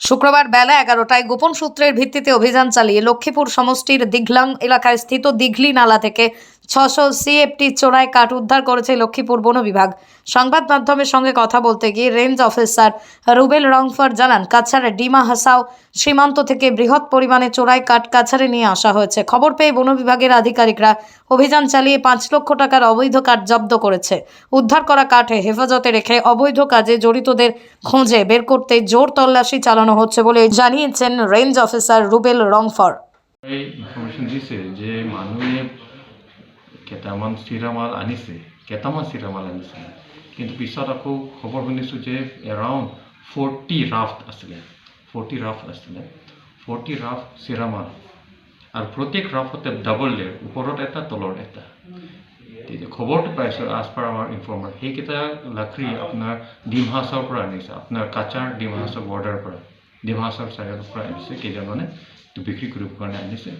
শুক্রবার বেলা এগারোটায় গোপন সূত্রের ভিত্তিতে অভিযান চালিয়ে লক্ষ্মীপুর সমষ্টির দিঘলাং এলাকায় স্থিত দিঘলি নালা থেকে ছশো সিএফটি চোরাই কাঠ উদ্ধার করেছে লক্ষ্মীপুর বন বিভাগ। সংবাদ মাধ্যমের সঙ্গে কথা বলতে গিয়ে রেঞ্জ অফিসার রুবেল রংফর জানান কাছাড়ে ডিমা হাসাও সীমান্ত থেকে বৃহৎ পরিমাণে চোরাই কাঠ কাছাড়ে নিয়ে আসা হয়েছে। খবর পেয়ে বন বিভাগের আধিকারিকরা অভিযান চালিয়ে পাঁচ লক্ষ টাকার অবৈধ কাঠ জব্দ করেছে। উদ্ধার করা কাঠে হেফাজতে রেখে অবৈধ কাজে জড়িতদের খোঁজে বের করতে জোর তল্লাশি চালানো হচ্ছে বলে জানিয়েছেন রেঞ্জ অফিসার রুবেল ইনফৰমেশ্যন দিছে যে মানুহে কেইটামান চিৰামাল আনিছে কেইটামান চিৰামাল আনিছে। কিন্তু পিছত আকৌ খবৰ শুনিছোঁ যে এৰাউণ্ড ফৰ্টি ৰাফ্ট আছিলে ফৰ্টি ৰাফ্ট আছিলে ফৰ্টি ৰাফ্ট চিৰামাল। আৰু প্ৰত্যেক ৰাফ্টতে ডাবল লেয়াৰ ওপৰত এটা তলত এটা। তেতিয়া খবৰটো পাইছোঁ আজ পাৰ আমাৰ ইনফৰ্মাৰ সেইকেইটা লাকৰি আপোনাৰ ডিমহাছৰ পৰা আনিছে আপোনাৰ কাছাৰ ডিমহাছৰ বৰ্ডাৰৰ পৰা। ডিমহাছৰ চাইডৰ পৰা আনিছে কেইজনমানে বিক্ৰী কৰিবৰ কাৰণে আনিছে।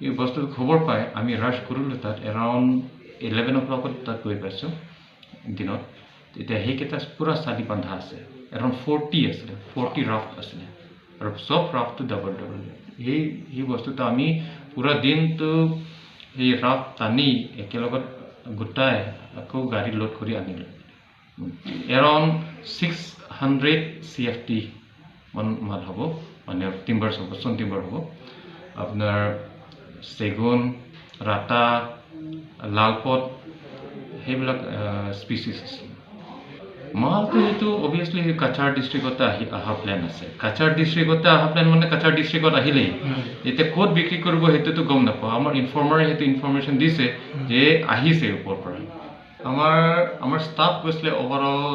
এই বস্তুটো খবৰ পাই আমি ৰাছ কৰিলোঁ তাত এৰাউণ্ড ইলেভেন অ' ক্লকত তাত গৈ পাইছোঁ দিনত। তেতিয়া সেইকেইটা পূৰা চালি বান্ধা আছে এৰাউণ্ড ফৰ্টি আছিলে ফৰ্টি ৰাফ্ট আছিলে আৰু চব ৰাফ্টটো ডাবল ডাবল সেই সেই বস্তুটো আমি পূৰা দিনটো সেই ৰাফ্ট টানি একেলগত গোটাই আকৌ গাড়ী লোড কৰি আনিলোঁ। Around six hundred C F T মান মাল হ'ব মানে টিম্বাৰ্ছ হ'ব চন টিম্বাৰ হ'ব। আপোনাৰ চেগুন ৰাতা লালপত সেইবিলাক স্পিচিছ আছে। মালটো সেইটো অভিয়াছলি সেই কাছাৰ ডিষ্ট্ৰিক্টতে আহি অহা প্লেন আছে। কাছাৰ ডিষ্ট্ৰিক্টতে অহা প্লেন মানে কাছাৰ ডিষ্ট্ৰিক্টত আহিলেই। এতিয়া ক'ত বিক্ৰী কৰিব সেইটোতো গম নাপাওঁ। আমাৰ ইনফৰ্মাৰে সেইটো ইনফৰ্মেশ্যন দিছে যে আহিছে ওপৰৰ পৰা। আমাৰ আমাৰ ষ্টাফ গৈছিলে অভাৰঅল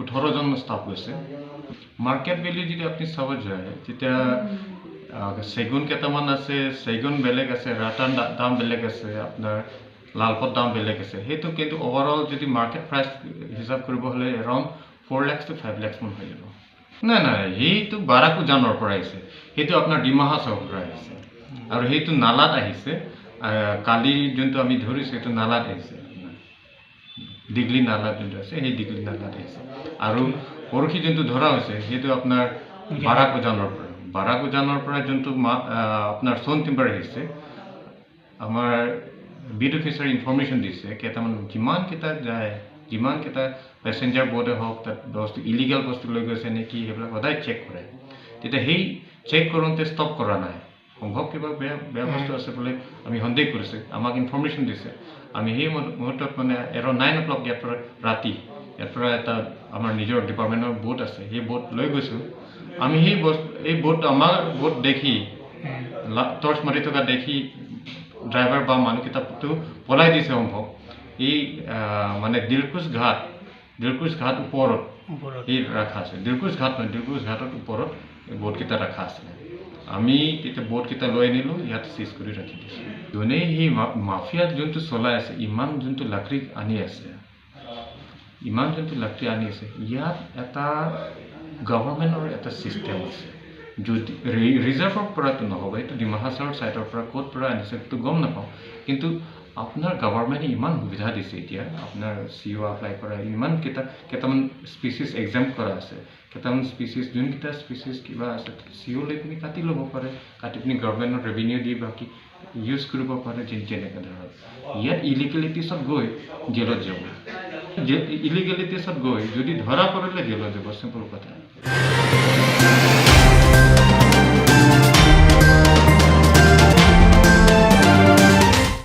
ওঠৰজন ষ্টাফ গৈছে। মাৰ্কেট ভেলিউ যদি আপুনি চাব যায় তেতিয়া চেগুন কেইটামান আছে চেগুন বেলেগ আছে ৰাটান দা- দাম বেলেগ আছে আপোনাৰ লালপত দাম বেলেগ আছে। সেইটো কিন্তু অভাৰঅল যদি মাৰ্কেট প্ৰাইচ হিচাপ কৰিব হ'লে around four lakhs two five lakhs মান হৈ যাব। নাই নাই সেইটো বাৰাকুজানৰ পৰা আহিছে। সেইটো আপোনাৰ ডিমাহাছৰ পৰা আহিছে। আৰু সেইটো নালাত আহিছে। আহ, কালি যোনটো আমি ধৰিছোঁ সেইটো নালাত আহিছে। দীঘলি নালা যোনটো আছে সেই দীঘলি নালাত আহিছে। আৰু পৰহি যোনটো ধৰা হৈছে সেইটো আপোনাৰ বাৰাক উজানৰ পৰা। বাৰাক উজানৰ পৰা যোনটো মা আপোনাৰ চোন টিম্বাৰ আহিছে আমাৰ বিড অফিচাৰে ইনফৰ্মেশ্যন দিছে কেইটামান যিমানকেইটা যায় যিমানকেইটা পেচেঞ্জাৰ বৰ্ডে হওক তাত বস্তু ইলিগেল বস্তু লৈ গৈছে নেকি সেইবিলাক সদায় চেক কৰে। তেতিয়া সেই চেক কৰোঁতে ষ্টপ কৰা নাই। সম্ভৱ কিবা বেয়া বেয়া বস্তু আছে বুলি আমি সন্দেহ কৰিছোঁ। আমাক ইনফৰ্মেশ্যন দিছে। আমি সেই মুহূৰ্ত- মুহূৰ্তত মানে এৰাউণ্ড নাইন অ' ক্লক ইয়াৰ পৰা ৰাতি ইয়াৰ পৰা এটা আমাৰ নিজৰ ডিপাৰ্টমেণ্টৰ বোট আছে সেই বোট লৈ গৈছোঁ। আমি সেই বস্তু এই বোট আমাৰ বোট দেখি টৰ্চ মাৰি থকা দেখি ড্ৰাইভাৰ বা মানুহকেইটাটো পলাই দিছে সম্ভৱ। এই মানে দিলকুচ ঘাট দিলকুচ ঘাট ওপৰত এই ৰখা আছে। দিলকুচ ঘাট নহয় দিলকুচ ঘাটৰ ওপৰত এই বোটকেইটা ৰখা আছিলে আমি তেতিয়া বোটকেইটা লৈ আনিলোঁ ইয়াত চিজ কৰি ৰাখি দিছোঁ। যোনে সেই মাফিয়াত যোনটো চলাই আছে ইমান যোনটো লাকৰি আনি আছে ইমান লাকৰি আনি আছে ইয়াত এটা গভৰ্ণমেণ্টৰ এটা ছিষ্টেম আছে। যদি ৰিজাৰ্ভৰ পৰাতো নহ'ব এইটো ডিমাহাছাৰৰ ছাইডৰ পৰা ক'ত পৰা আনিছে সেইটো গম নাপাওঁ। কিন্তু আপোনাৰ গভৰ্ণমেণ্টে ইমান সুবিধা দিছে এতিয়া আপোনাৰ চি অ' এপ্লাই কৰা ইমান কেইটা কেইটামান স্পিচিছ এক্সাম কৰা আছে কেইটামান স্পিচিছ যোনকেইটা স্পিচিছ কিবা আছে চি অ' লৈ পিনি কাটি ল'ব পাৰে কাটি পিনি গভৰ্ণমেণ্টৰ ৰেভিনিউ দি বাকী ইউজ কৰিব পাৰে যেন যেনেকৈ ধৰক ইয়াত ইলিগেলিটিছত গৈ জেলত যাব ইলিগেলিটিছত গৈ যদি ধৰা পৰিলে জেলত যাব চিম্পল কথা